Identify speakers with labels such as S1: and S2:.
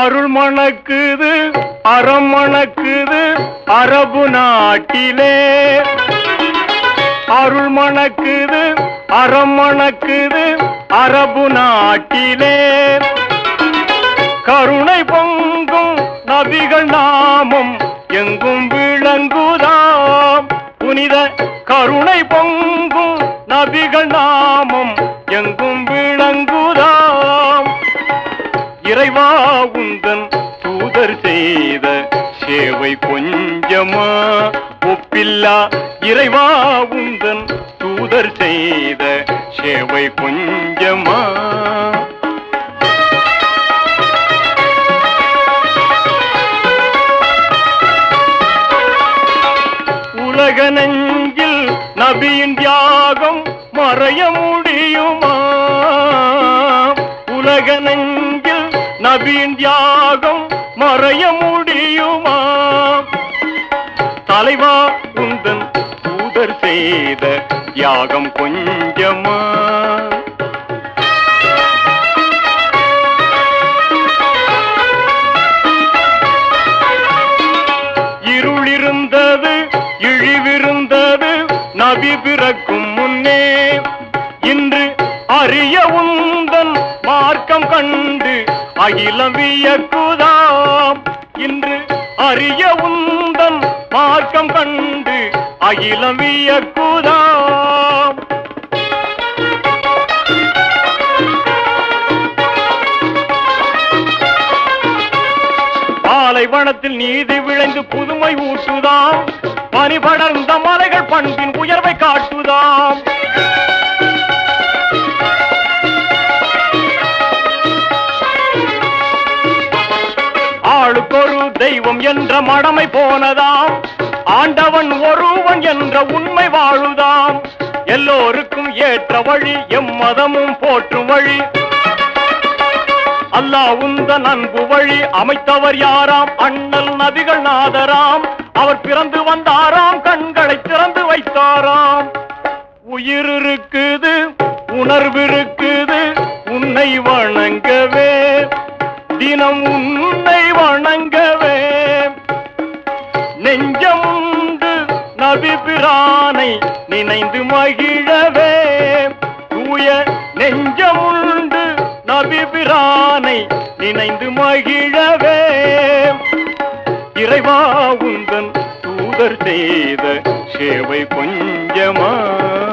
S1: அருள் மணக்குது அறம் மணக்குது அரபு நாட்டிலே. அருள் மணக்குது அறம் மணக்குது அரபு நாட்டிலே. கருணை பொங்கும் நபிகள் நாமம் எங்கும் விளங்குதாம். புனித கருணை பொங்கும் நபிகள் நாமம் எங்கும் விளங்குதாம். இறைவாவும் செய்த சேவை கொஞ்சமா? ஒப்பில்லா இறைவா உந்தன் தூதர் செய்த சேவை கொஞ்சமா? உலக நெஞ்சில் நபியின் தியாகம் மறைய முடியுமா? உலக நெஞ்சில் நபியின் தியாகம் மறைய முடியுமா? தலைவா உந்தன் தூதர் செய்த யாகம் கொஞ்சமா? இருளிருந்தது இழிவிருந்தது நபி பிறக்கும் முன்னே. இன்று அறிய உந்தன் மார்க்கம் கண்டு அகிலம் வியக்குதாம் இன்று அறிய உந்தன் மார்க்கம் கண்டு அகிலம் வியக்குதாம் பாலைவனத்தில் நீதி விளைந்து புதுமை ஊற்றுதாம். பனி படர்ந்த தெய்வம் என்ற மடமை போனதாம். ஆண்டவன் ஒருவன் என்ற உண்மை வாழுதாம். எல்லோருக்கும் ஏற்ற வழி எம் மதமும் போற்றும் வழி. அல்லாஹ் உந்த அன்பு வழி அமைத்தவர் யாராம்? அண்ணல் நதிகள் நாதராம். அவர் பிறந்து வந்தாராம் கண்களை திறந்து வைத்தாராம். உயிர் இருக்குது உணர்வு இருக்குது உன்னை வணங்கவே. தினம் உன்னை வணங்க நெஞ்சமுண்டு நபி பிரானை நினைந்து மகிழவே. தூய நெஞ்சமுண்டு நபி பிரானை நினைந்து மகிழவே. இறைவா உந்தன் தூதர் செய்த சேவை கொஞ்சமா.